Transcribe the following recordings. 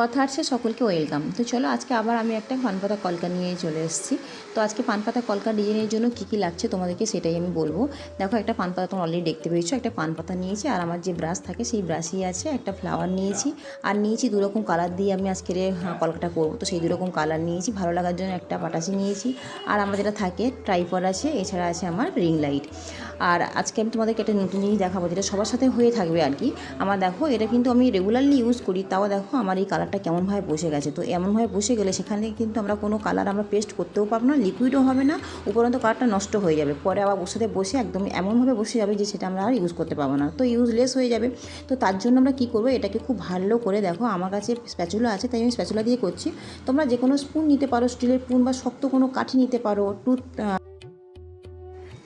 কথা আসছে সকলকে ওয়েলকাম তো চলো আজকে আবার আমি একটা পানপাতা কলকা নিয়ে চলে এসেছি। তো আজকে পানপাতা কলকা ডিজাইনের জন্য কী কী লাগছে তোমাদেরকে সেটাই আমি বলব। দেখো একটা পানপাতা তোমরা অলরেডি দেখতে পেয়েছ একটা পানপাতা নিয়েছি আর আমার যে ব্রাশ থাকে সেই ব্রাশই আছে একটা ফ্লাওয়ার নিয়েছি। আর নিয়েছি দুরকম কালার দিয়ে আমি আজকের হ্যাঁ, কলকাটা করব। তো সেই দুরকম কালার নিয়েছি ভালো লাগার জন্য একটা পাটাশি নিয়েছি। আর আমার যেটা থাকে ট্রাইপড আছে এছাড়া আছে আমার রিং লাইট আর আজকে আমি তোমাদেরকে একটা নতুন জিনিস দেখাবো যেটা সবার সাথে হয়ে থাকবে আর কি। আমার দেখো, এটা কিন্তু আমি রেগুলারলি ইউজ করি, তাও দেখো আমার এই কালারটা কেমনভাবে বসে গেছে। তো এমনভাবে বসে গেলে সেখানে কিন্তু আমরা কোনো কালার আমরা পেস্ট করতেও পারব না লিকুইডও হবে না, উপরন্ত কালারটা নষ্ট হয়ে যাবে। পরে আবার বসাতে বসে একদম এমনভাবে বসে যাবে যে সেটা আমরা আর ইউজ করতে পারব না। তো ইউজলেস হয়ে যাবে। তো তার জন্য আমরা কী করব, এটাকে খুব ভালো করে দেখো, আমার কাছে স্প্যাচুলা আছে, তাই আমি স্প্যাচুলা দিয়ে করছি। তোমরা যে কোনো স্পুন নিতে পারো স্টিলের স্পুন বা শক্ত কোনো কাঠি নিতে পারো টুথ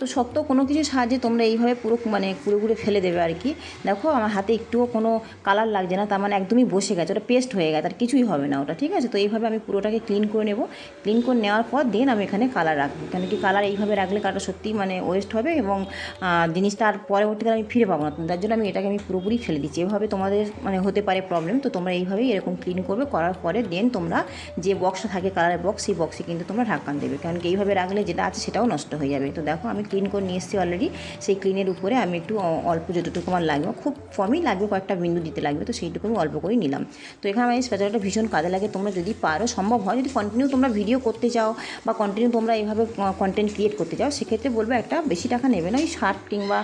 তো শক্ত কোনো কিছুর সাহায্যে তোমরা এইভাবে পুরো মানে পুরো পুরো ফেলে দেবে আর কি। দেখো, আমার হাতে একটুও কোনো কালার লাগছে না, তার মানে একদমই বসে গেছে, ওটা পেস্ট হয়ে গেছে, আর কিছুই হবে না ওটা, ঠিক আছে? তো এইভাবে আমি পুরোটাকে ক্লিন করে নেব। ক্লিন করে নেওয়ার পর দেন আমি এখানে কালার রাখব। কেন কি কালার এইভাবে রাখলে কালারটা সত্যিই মানে ওয়েস্ট হবে এবং জিনিসটা আর পরবর্তীকালে আমি ফিরে পাবো না। তার জন্য আমি এটাকে আমি পুরোপুরি ফেলে দিচ্ছি। এভাবে তোমাদের মানে হতে পারে প্রবলেম তো তোমরা এইভাবেই এরকম ক্লিন করবে, করার পরে দেন তোমরা যে বক্সটা থাকে কালারের বক্স সেই বক্সে কিন্তু তোমরা ঢাকান দেবে। কারণ কি এইভাবে রাখলে যেটা আছে সেটাও নষ্ট হয়ে যাবে। তো দেখো, আমি ক্লিন করে নিয়ে এসেছি অলরেডি সেই ক্লিনের উপরে আমি একটু অল্প যতটুকু আমার লাগবে। খুব কমই লাগবে, কয়েকটা বিন্দু দিতে লাগবে, তো সেইটুকু আমি অল্প করেই নিলাম। তো এখানে আমার এই স্পেশালটা ভীষণ কাজে লাগে। তোমরা যদি পারো, সম্ভব হয়, যদি কন্টিনিউ তোমরা ভিডিও করতে চাও বা কন্টিনিউ তোমরা এইভাবে কন্টেন্ট ক্রিয়েট করতে চাও, সেক্ষেত্রে বলব একটা বেশি টাকা নেবে না। ওই ষাট কিংবা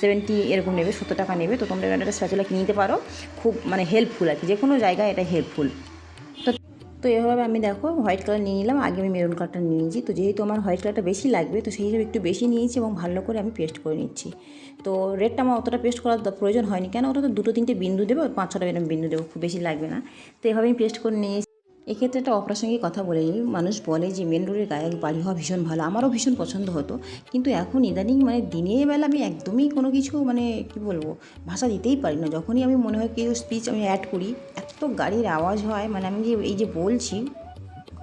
সেভেন্টি এরকম নেবে, সত্তর টাকা নেবে। তো তোমরা একটা স্পেশালা কিনতে পারো। খুব মানে হেল্পফুল আর কি। যে কোনো জায়গায় এটা হেল্পফুল তো এভাবে আমি দেখো হোয়াইট কালার নিয়ে নিলাম। আগে আমি মেরুন কালারটা নিয়ে নিয়েছি। তো যেহেতু আমার হোয়াইট কালারটা বেশি লাগবে, তো সেই হিসাবে একটু বেশি নিয়েছি এবং ভালো করে আমি পেস্ট করে নিচ্ছি। তো রেডটা আমার অতটা পেস্ট করার প্রয়োজন হয়নি। কেন? ওটা তো দুটো তিনটে বিন্দু দেবো পাঁচ ছটা বিন্দু দেবো, খুব বেশি লাগবে না। তো এভাবে আমি পেস্ট করে নিয়েছি। এক্ষেত্রে একটা অপ্রাসঙ্গিক কথা বলে মানুষ বলে যে, মেন রোডের গায়ে বাড়ি হওয়া ভীষণ ভালো। আমারও ভীষণ পছন্দ হতো। কিন্তু এখন ইদানিং মানে দিনের বেলা আমি একদমই কোনো কিছু মানে কি বলব, ভাষা দিতেই পারি না। যখনই আমি মনে হয় কেউ স্পিচ আমি অ্যাড করি, এত গাড়ির আওয়াজ হয়। মানে আমি যে, এই যে বলছি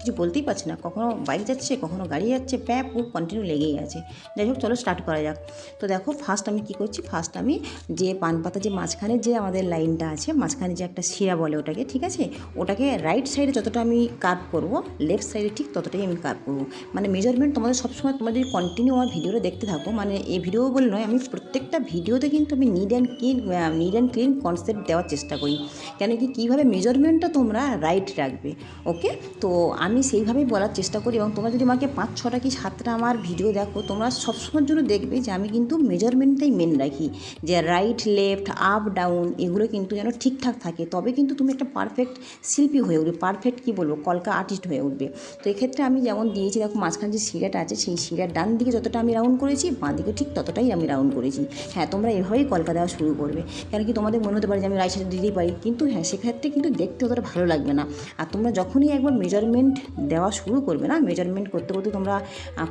কিছু বলতেই পারছি না। কখনো বাইক যাচ্ছে, কখনো গাড়ি যাচ্ছে প্যাপ পুরো কন্টিনিউ লেগেই আছে। যাই হোক, চলো স্টার্ট করা যাক। তো দেখো ফার্স্ট আমি কি করছি? ফার্স্ট আমি যে পান পাতা যে মাঝখানে যে আমাদের লাইনটা আছে, মাঝখানে যে একটা শিরা বলে ওটাকে, ঠিক আছে? ওটাকে রাইট সাইডে যতটা আমি কাট করব লেফট সাইডে ঠিক ততটাই আমি কাট করব। মানে মেজারমেন্ট তোমাদের সবসময় তোমরা যদি কন্টিনিউ আমার ভিডিওটা দেখতে থাকো মানে এই ভিডিও বলে নয়, আমি প্রত্যেকটা ভিডিওতে কিন্তু আমি need and clean need and clean concept দেওয়ার চেষ্টা করি। কেন কি, কীভাবে মেজারমেন্টটা তোমরা রাইট রাখবে ওকে তো আমি সেইভাবেই বলার চেষ্টা করি এবং তোমরা যদি আমাকে পাঁচ, ছটা কি সাতটা আমার ভিডিও দেখো, তোমরা সবসময়ের জন্য দেখবে যে আমি কিন্তু মেজারমেন্টটাই মেন রাখি। যে রাইট লেফট আপ ডাউন এগুলো কিন্তু যেন ঠিকঠাক থাকে। তবে কিন্তু তুমি একটা পারফেক্ট শিল্পী হয়ে উঠবে। পারফেক্ট কী বলব? কলকা আর্টিস্ট হয়ে উঠবে। তো এক্ষেত্রে আমি যেমন দিয়েছি, দেখো মাঝখানে যে শিরাটা আছে, সেই শিরার ডান দিকে যতটা আমি রাউন্ড করেছি, বাঁ দিকে ঠিক ততটাই আমি রাউন্ড করেছি। হ্যাঁ তোমরা এভাবেই কলকা দেওয়া শুরু করবে। কেন কি তোমাদের মনে হতে পারে যে আমি রাইট সাইডে দিতেই পারি। কিন্তু হ্যাঁ সেক্ষেত্রে কিন্তু দেখতে অতটা ভালো লাগবে না। আর তোমরা যখনই একবার মেজারমেন্ট দেওয়া শুরু করবে না মেজারমেন্ট করতে করতে তোমরা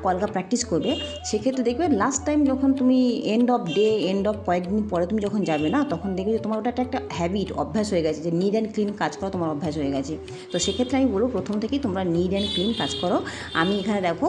কলকা প্র্যাকটিস করবে। সেক্ষেত্রে দেখবে লাস্ট টাইম যখন তুমি end of day end of কয়েকদিন পরে তুমি যখন যাবে না, তখন দেখবে যে তোমার ওটা একটা হ্যাবিট অভ্যাস হয়ে গেছে যে নিড অ্যান্ড ক্লিন কাজ করা তোমার অভ্যাস হয়ে গেছে। তো সেক্ষেত্রে আমি বলব প্রথম থেকেই তোমরা নিড অ্যান্ড ক্লিন কাজ করো। আমি এখানে দেখো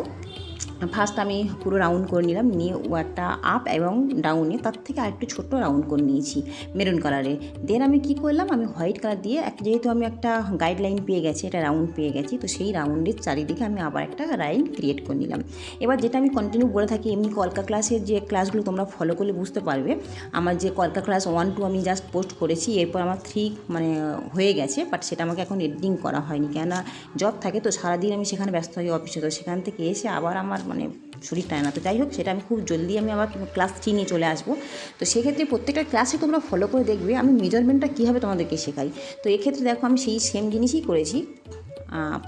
ফার্স্ট আমি পুরো রাউন্ড করে নিলাম, নিয়ে ওয়ারটা আপ এবং ডাউনে তার থেকে আরেকটু ছোট্ট রাউন্ড করে নিয়েছি মেরুন কালারে দেন আমি কি করলাম, আমি হোয়াইট কালার দিয়ে এক যেহেতু আমি একটা গাইডলাইন পেয়ে গেছি, একটা রাউন্ড পেয়ে গেছি, তো সেই রাউন্ডের চারিদিকে আমি আবার একটা লাইন ক্রিয়েট করে নিলাম। এবার যেটা আমি কন্টিনিউ বলে থাকি, এমনি কলকা ক্লাসের যে ক্লাসগুলো তোমরা ফলো করলে বুঝতে পারবে। আমার যে কলকা ক্লাস ওয়ান টু আমি জাস্ট পোস্ট করেছি, এরপর আমার থ্রি মানে হয়ে গেছে বাট সেটা আমাকে এখন এডিটিং করা হয়নি। কেননা জব থাকে তো, সারাদিন আমি সেখানে ব্যস্ত হই অফিসে তো সেখান থেকে এসে আবার আমার মানে শরীর টায় না। তো যাই হোক, সেটা আমি খুব জলদি আমি আবার ক্লাস থ্রি নিয়ে চলে আসব। তো সেক্ষেত্রে প্রত্যেকটা ক্লাসে তোমরা ফলো করে দেখবে আমি মেজারমেন্টটা কীভাবে তোমাদেরকে শেখাই। তো এক্ষেত্রে দেখো আমি সেই সেম জিনিসই করেছি।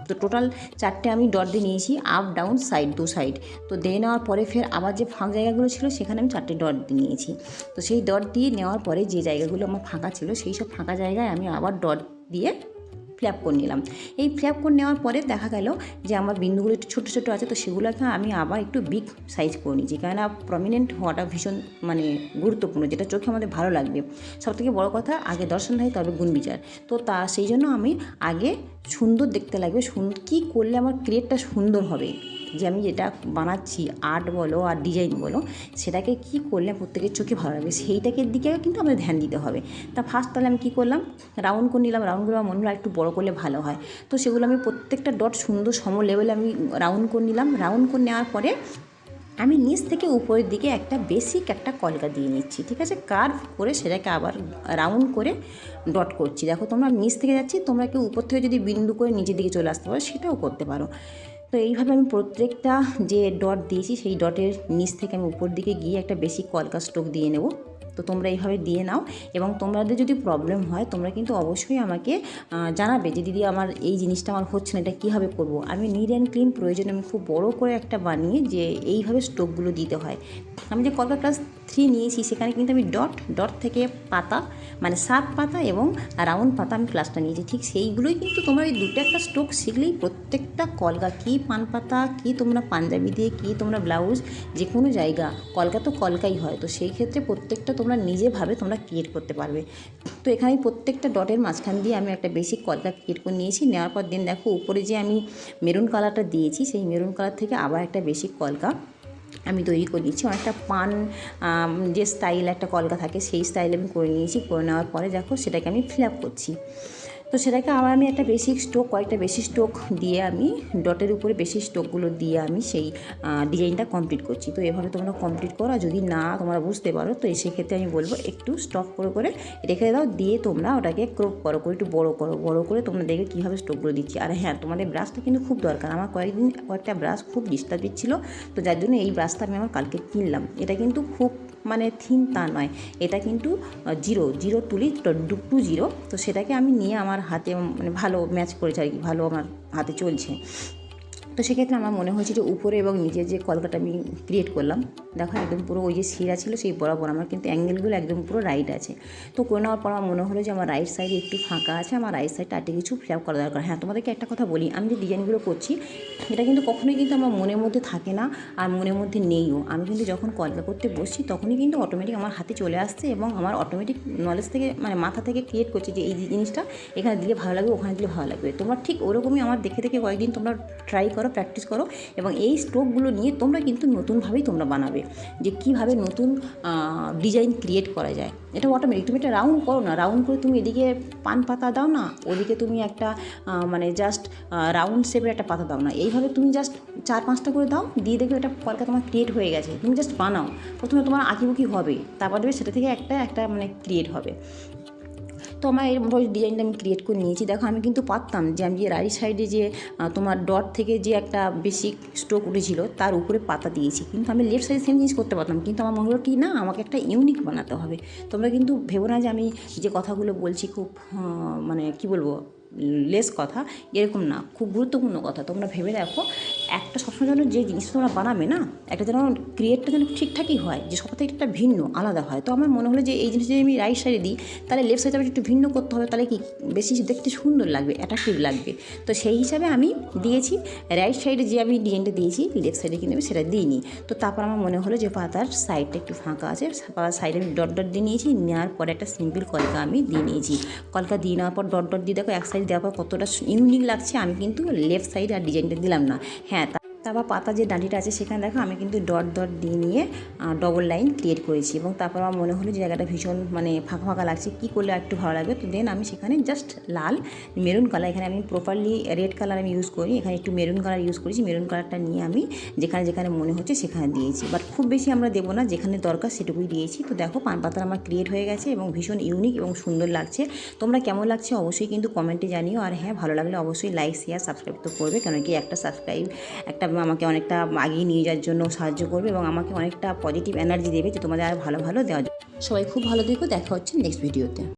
তো টোটাল চারটে আমি ডট দিয়ে নিয়েছি আপ ডাউন সাইড দু সাইড তো দিয়ে নেওয়ার পরে ফের আবার যে ফাঁক জায়গাগুলো ছিল, সেখানে আমি চারটে ডট দিয়ে নিয়েছি। তো সেই ডট দিয়ে নেওয়ার পরে যে জায়গাগুলো আমার ফাঁকা ছিল, সেই সব ফাঁকা জায়গায় আমি আবার ডট দিয়ে ফ্ল্যাপ করে নিলাম। এই ফ্ল্যাপ করে নেওয়ার পরে দেখা গেল যে আমার বিন্দুগুলো একটু ছোটো ছোটো আছে, তো সেগুলোকে আমি আবার একটু বিগ সাইজ করে নিয়েছি। কেননা প্রমিনেন্ট হওয়াটা ভীষণ মানে গুরুত্বপূর্ণ, যেটা চোখে আমাদের ভালো লাগবে। সবথেকে বড় কথা, আগে দর্শন হয় তবে গুণ বিচার। তো তা, সেই জন্য আমি আগে সুন্দর দেখতে লাগবে কী করলে আমার ক্রিয়েটটা সুন্দর হবে? যে আমি যেটা বানাচ্ছি আর্ট বলো আর ডিজাইন বলো, সেটাকে কী করলে প্রত্যেকের চোখে ভালো লাগবে? সেইটাকে দিকে কিন্তু আমাদের ধ্যান দিতে হবে। তা ফার্স্ট তাহলে আমি কী করলাম? রাউন্ড করে নিলাম। রাউন্ড করে আমার মনে হলো একটু বড়ো করলে ভালো হয়। তো সেগুলো আমি প্রত্যেকটা ডট সুন্দর সম লেভেলে আমি রাউন্ড করে নিলাম। রাউন্ড করে নেওয়ার পরে আমি নিচ থেকে উপরের দিকে একটা বেসিক একটা কলকা দিয়ে নিচ্ছি, ঠিক আছে? কার্ভ করে সেটাকে আবার রাউন্ড করে ডট করছি। দেখো তোমরা নিচ থেকে যাচ্ছি, তোমরা কেউ উপর থেকে যদি বিন্দু করে নিচের দিকে চলে আসতে পারো, সেটাও করতে পারো। তো এইভাবে আমি প্রত্যেকটা যে ডট দিয়েছি, সেই ডটের নিচ থেকে আমি উপর দিকে গিয়ে একটা বেশি কলকা স্টোক দিয়ে নেব। তো তোমরা এইভাবে দিয়ে নাও এবং তোমাদের যদি প্রবলেম হয়, তোমরা কিন্তু অবশ্যই আমাকে জানাবে যে, দিদি, আমার এই জিনিসটা আমার হচ্ছে না, এটা কীভাবে করব? আমি নিট অ্যান্ড ক্লিন প্রয়োজনে আমি খুব বড় করে একটা বানিয়ে যে, এইভাবে স্টোকগুলো দিতে হয়। আমি যে কলকা ক্লাস থ্রি নিয়েছি, সেখানে কিন্তু আমি ডট ডট থেকে পাতা মানে সাত পাতা এবং রাউন্ড পাতা আমি ক্লাসটা নিয়েছি। ঠিক সেইগুলোই কিন্তু তোমরা ওই দুটো একটা স্ট্রোক শিখলেই প্রত্যেকটা কলকা কী পান পাতা, কী তোমরা পাঞ্জাবি দিয়ে, কী তোমরা ব্লাউজ যে কোনো জায়গা কলকা তো কলকাই হয়, তো সেই ক্ষেত্রে প্রত্যেকটা তোমরা নিজেভাবে তোমরা ক্রিয়েট করতে পারবে। তো এখানে প্রত্যেকটা ডটের মাঝখান দিয়ে আমি একটা বেসিক কলকা ক্রিয়েট করে নিয়েছি, নেওয়ার পর দিন দেখো উপরে যে আমি মেরুন কালারটা দিয়েছি, সেই মেরুন কালার থেকে আবার একটা বেসিক কলকা আমি তৈরি করে নিয়েছি অনেকটা পান যে স্টাইল একটা কলকা থাকে, সেই স্টাইল আমি করে নিয়েছি। করে নেওয়ার পরে দেখো সেটাকে আমি ফিল আপ করছি। তো সেটাকে আবার আমি একটা বেসিক স্টোক কয়েকটা বেশি স্টোক দিয়ে আমি ডটের উপরে বেশি স্টোকগুলো দিয়ে আমি সেই ডিজাইনটা কমপ্লিট করছি। তো এভাবে তোমরা কমপ্লিট করো, আর যদি না তোমরা বুঝতে পারো, তো সেক্ষেত্রে আমি বলব একটু স্টক করে করে রেখে দাও, দিয়ে তোমরা ওটাকে ক্রপ করো, করে একটু বড়ো করো, বড়ো করে তোমরা দেখবে কীভাবে স্টোকগুলো দিচ্ছি। আর হ্যাঁ তোমাদের ব্রাশটা কিন্তু খুব দরকার। আমার কয়েকদিন, কয়েকটা ব্রাশ খুব ডিস্টার্ব দিচ্ছিল, তো যার জন্য এই ব্রাশটা আমি আমার কালকে কিনলাম। এটা কিন্তু খুব মানে থিন তা নয়, এটা কিন্তু জিরো জিরো তুলি টু জিরো তো সেটাকে আমি নিয়ে আমার হাতে মানে ভালো ম্যাচ করেছে আর কি ভালো আমার হাতে চলছে। তো সেক্ষেত্রে আমার মনে হয়েছে যে উপরে এবং নিচে যে কলকাটা আমি ক্রিয়েট করলাম, দেখো একদম পুরো ওই যে শিরা ছিল সেই বরাবর, আমার কিন্তু অ্যাঙ্গেলগুলো একদম পুরো রাইট আছে। তো করে নেওয়ার পর আমার মনে হলো যে আমার রাইট সাইডে একটু ফাঁকা আছে, আমার রাইট সাইডটা আটে কিছু ফ্ল্যাপ করা দরকার। হ্যাঁ তোমাদেরকে একটা কথা বলি, আমি যে ডিজাইনগুলো করছি, এটা কিন্তু কখনোই কিন্তু আমার মনের মধ্যে থাকে না আর মনের মধ্যে নেইও। আমি কিন্তু যখন কলকা করতে বসছি, তখনই কিন্তু অটোমেটিক আমার হাতে চলে আসছে এবং আমার অটোমেটিক নলেজ থেকে মানে মাথা থেকে ক্রিয়েট করছে যে এই জিনিসটা এখানে দিলে ভালো লাগবে, ওখানে দিলে ভালো লাগবে। তোমরা ঠিক ওরকমই আমার দেখে দেখে কয়েকদিন তোমরা ট্রাই করো প্র্যাকটিস করো এবং এই স্ট্রোকগুলো নিয়ে তোমরা কিন্তু নতুনভাবেই তোমরা বানাবে। যে কীভাবে নতুন ডিজাইন ক্রিয়েট করা যায়। এটা অটোমেটিক তুমি এটা রাউন্ড করো না রাউন্ড করে তুমি এদিকে পান পাতা দাও না, ওদিকে তুমি একটা মানে জাস্ট রাউন্ড শেপের একটা পাতা দাও না। এইভাবে তুমি জাস্ট চার পাঁচটা করে দাও, দিয়ে দেখবে এটা কলকা তোমার ক্রিয়েট হয়ে গেছে। তুমি জাস্ট বানাও। প্রথমে তোমার আঁকিবুকি হবে, তারপর দেখবে সেটা থেকে একটা একটা মানে ক্রিয়েট হবে। তো আমার এর ডিজাইনটা আমি ক্রিয়েট করে নিয়েছি। দেখো, আমি কিন্তু পারতাম যে, আমি যে রাইট সাইডে যে তোমার ডট থেকে যে একটা বেসিক স্ট্রোক উঠেছিল, তার উপরে পাতা দিয়েছি। কিন্তু আমি লেফট সাইডে সেম জিনিস করতে পারতাম। কিন্তু আমার মনে হলো কি, না, আমাকে একটা ইউনিক বানাতে হবে। তোমরা কিন্তু ভেবো না যে, আমি যে কথাগুলো বলছি খুব মানে কি বলব? লেস কথা, এরকম না, খুব গুরুত্বপূর্ণ কথা। তোমরা ভেবে দেখো, একটা সবসময় যেন যে জিনিসটা তোমরা বানাবে না, একটা যেন ক্রিয়েটটা যেন ঠিকঠাকই হয়, যে সব থেকে একটা ভিন্ন, আলাদা হয়। তো আমার মনে হলো যে এই জিনিসটা যদি আমি রাইট সাইডে দিই, তাহলে লেফট সাইডে একটু ভিন্ন করতে হবে, তাহলে কি বেশি দেখতে সুন্দর লাগবে অ্যাট্রাকটিভ লাগবে। তো সেই হিসাবে আমি দিয়েছি রাইট সাইডে যে আমি ডিজাইনটা দিয়েছি লেফট সাইডে কিন্তু আমি সেটা দিইনি। তো তারপর আমার মনে হলো যে পাতার সাইডটা একটু ফাঁকা আছে, পাতার সাইডে আমি ডট ডট দিয়ে নিয়েছি, নেওয়ার পরে একটা সিম্পল কলকা আমি দিয়ে নিয়েছি। কলকা দিয়ে নেওয়ার পর ডট ডট দিয়ে দেখো এক সাইড দেওয়ার পর কতটা ইউনিক লাগছে আমি কিন্তু লেফট সাইড আর ডিজাইনটা দিলাম না। হ্যাঁ তারপর পাতা যে ডাঁটিটা আছে সেখানে দেখো আমি কিন্তু ডট ডট দিয়ে নিয়ে ডবল লাইন ক্রিয়েট করেছি এবং তারপর আমার মনে হলো যে জায়গাটা ভীষণ মানে ফাঁকা ফাঁকা লাগছে, কী করলে একটু ভালো লাগবে? তো দেন আমি সেখানে জাস্ট লাল মেরুন কালার এখানে আমি প্রপারলি রেড কালার আমি ইউজ করি এখানে একটু মেরুন কালার ইউজ করেছি মেরুন কালারটা নিয়ে আমি যেখানে যেখানে মনে হচ্ছে সেখানে দিয়েছি। বাট খুব বেশি আমরা দেবো না, যেখানে দরকার সেটুকুই দিয়েছি। তো দেখো পান পাতা আমার ক্রিয়েট হয়ে গেছে এবং ভীষণ ইউনিক এবং সুন্দর লাগছে। তোমরা কেমন লাগছে অবশ্যই কিন্তু কমেন্টে জানিও। আর হ্যাঁ ভালো লাগলে অবশ্যই লাইক শেয়ার সাবস্ক্রাইব তো করবে কেন কি একটা সাবস্ক্রাইব একটা আমাকে অনেকটা আগিয়ে নিয়ে যাওয়ার জন্য সাহায্য করবে এবং আমাকে অনেকটা পজিটিভ এনার্জি দেবে যে তোমাদের আর ভালো ভালো দেওয়া। সবাই খুব ভালো দেখো দেখা হচ্ছে নেক্সট ভিডিওতে